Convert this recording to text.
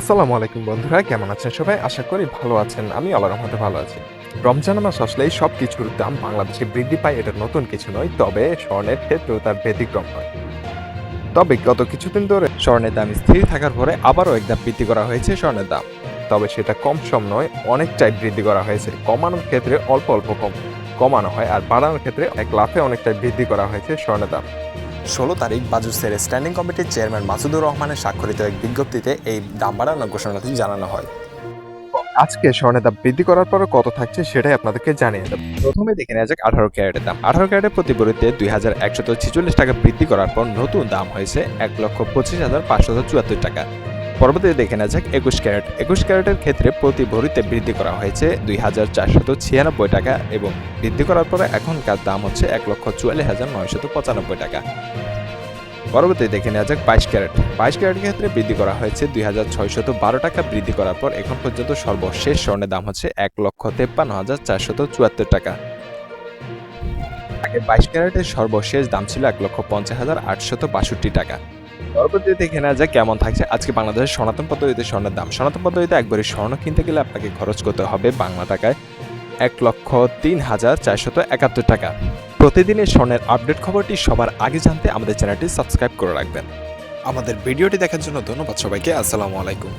আসসালামু আলাইকুম বন্ধুরা, কেমন আছেন সবাই? আশা করি ভালো আছেন। আমি আল্লাহ রহমতে ভালো আছি। রমজান মাস আসলেই সব কিছুর দাম বাংলাদেশে বৃদ্ধি পায়, এটা নতুন কিছু নয়, তবে স্বর্ণের ক্ষেত্রেও তার ব্যতিক্রম হয়। তবে গত কিছুদিন ধরে স্বর্ণের দাম স্থির থাকার পরে আবারও একদম বৃদ্ধি করা হয়েছে স্বর্ণের দাম। তবে সেটা কম সম নয়, অনেকটাই বৃদ্ধি করা হয়েছে। কমানোর ক্ষেত্রে অল্প অল্প কম। কমানো হয় আর বাড়ানোর ক্ষেত্রে এক লাফে অনেকটাই বৃদ্ধি করা হয়েছে স্বর্ণের দাম। ষোলো তারিখ বাজুসের স্ট্যান্ডিং কমিটির চেয়ারম্যান মাসুদুর রহমানের স্বাক্ষরিত এক বিজ্ঞপ্তিতে এই দাম বাড়ানোর ঘোষণাটি জানানো হয়। আজকে স্বর্ণের দাম বৃদ্ধি করার পর কত থাকছে সেটাই আপনাদেরকে জানিয়ে দেব। প্রথমে দেখে নেওয়া যাক আঠারো ক্যারেটের দাম। আঠারো ক্যারেটের প্রতি দুই হাজার একশত ছেচল্লিশ টাকা বৃদ্ধি করার পর নতুন দাম হয়েছে এক লক্ষ পঁচিশ হাজার পাঁচশত চুয়াত্তর টাকা। পরবর্তীতে দেখে নেওয়া যাক একুশ ক্যারেট। একুশ ক্যারেটের ক্ষেত্রে প্রতি ভরিতে বৃদ্ধি করা হয়েছে দুই হাজার চারশত ছিয়ানব্বই টাকা এবং বৃদ্ধি করার পরে এখনকার দাম হচ্ছে এক লক্ষ চুয়াল্লিশ হাজার নয়শত পঁচানব্বই টাকা। পরবর্তী দেখে নেওয়া যাক বাইশ ক্যারেট। বাইশ ক্যারেটের ক্ষেত্রে বৃদ্ধি করা হয়েছে দুই হাজার ছয়শত বারো টাকা বৃদ্ধি করার পর এখন পর্যন্ত সর্বশেষ স্বর্ণের দাম হচ্ছে এক লক্ষ তেপ্পান্ন হাজার চারশত চুয়াত্তর টাকা। আগে বাইশ ক্যারেটের সর্বশেষ দাম ছিল এক লক্ষ পঞ্চাশ হাজার আটশত বাষট্টি টাকা। পরবর্তীতে দেখে নেওয়া যায় কেমন থাকছে। আজকে বাংলাদেশের সনাতন পদ্ধতিতে স্বর্ণের দাম। সনাতন পদ্ধতিতে একবারে স্বর্ণ কিনতে গেলে আপনাকে খরচ করতে হবে বাংলা টাকায় এক লক্ষ তিন হাজার চারশত একাত্তর টাকা। প্রতিদিনের স্বর্ণের আপডেট খবরটি সবার আগে জানতে আমাদের চ্যানেলটি সাবস্ক্রাইব করে রাখবেন। আমাদের ভিডিওটি দেখার জন্য ধন্যবাদ সবাইকে। আসসালামু আলাইকুম।